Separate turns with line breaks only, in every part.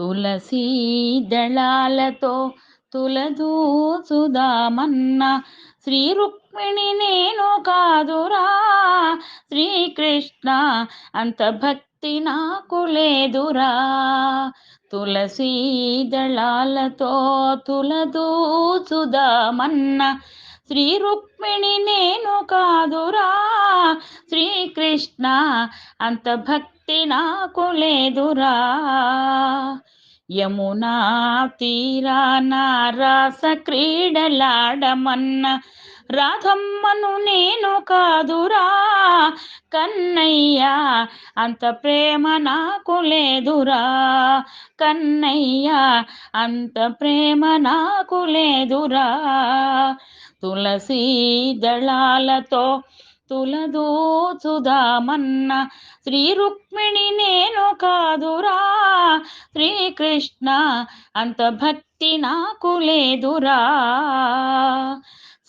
తులసీ దళాలతో తులదూచుదామన్న శ్రీ రుక్మిణి నేను కాదురా. శ్రీకృష్ణ అంత భక్తి నాకు లేదురా. తులసీ దళాలతో తులదూచుదామన్న శ్రీ రుక్మిణి నేను కాదురా. శ్రీకృష్ణ అంత భక్తి నాకు లేదురా. యమునా తీరాన రాస క్రీడలాడమన్న రాధమ్మను నేను కాదురా. కన్నయ్య అంత ప్రేమ నాకు లేదురా. కన్నయ్య అంత ప్రేమ నాకు లేదురా. తులసీ దళాలతో తులదూచుదామన్న శ్రీ రుక్మిణి నేను కాదురా శ్రీకృష్ణ అంత భక్తి నాకు లేదురా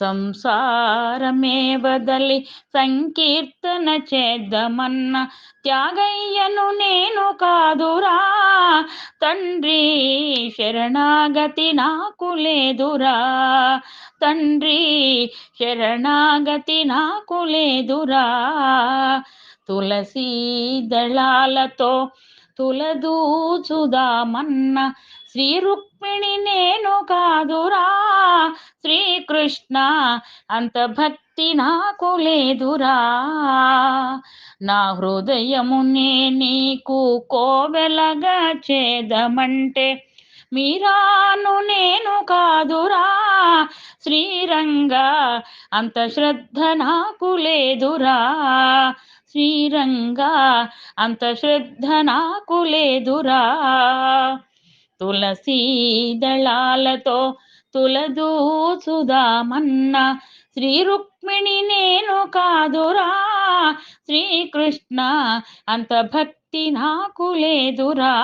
సంసారమే వదలి సంకీర్తన చేద్దామన్న త్యాగయ్యను నేను కాదురా తండ్రి శరణాగతి నాకు లేదురా తండ్రి శరణాగతి నాకు లేదురా. తులసీ దళాలతో తులదూచుదామన్న శ్రీ రుక్మిణి నేను కాదురా. శ్రీకృష్ణ అంత భక్తి నాకు లేదురా. నా హృదయమునే నీకు కోవెలగా చేదమంటే మీరాను నేను కాదురా. శ్రీరంగా అంత శ్రద్ధ నాకు లేదురా. శ్రీరంగా అంత శ్రద్ధ నాకు లేదురా. తులసీ దళాలతో తులదూచుదామన్న శ్రీ రుక్మిణి నేను కాదురా. శ్రీకృష్ణ అంత భక్తి నాకు లేదురా.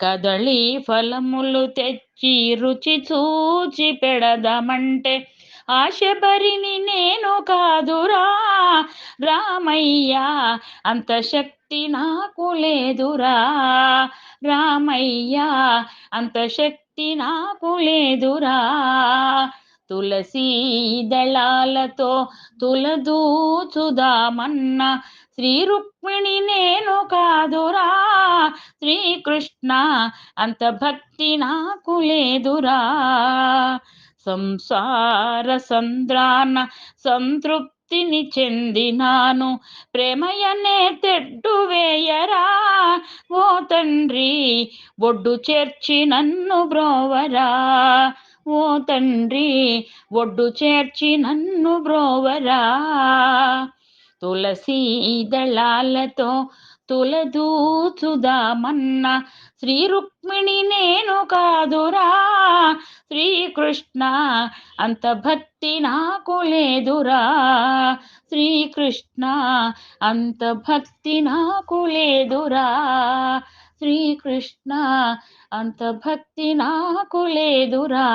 కదళి ఫలములు తెచ్చి రుచి చూచి పెడదామంటే ఆశబరిని నేను కాదురా. రామయ్య అంత శక్తి నాకు లేదురా. రామయ్య అంత శక్తి నాకు లేదురా. తులసీ దళాలతో తులదూచుదామన్న శ్రీ రుక్మిణి నేను కాదురా. శ్రీకృష్ణ అంత భక్తి నాకు లేదురా. సంసార సంద్రాన సంతృప్తిని చెందినాను ప్రేమయనే తెడ్డు వేయరా. ఓ తండ్రి ఒడ్డు చేర్చి నన్ను బ్రోవరా. ఓ తండ్రి ఒడ్డు చేర్చి నన్ను బ్రోవరా. తులసీ దళాలతో తులదూచుదామన్న శ్రీ రుక్మిణి నేను కాదురా. శ్రీకృష్ణ అంత భక్తి నాకు లేదురా. శ్రీకృష్ణ అంత భక్తి నాకు లేదురా. శ్రీకృష్ణ అంత భక్తి నాకు లేదురా.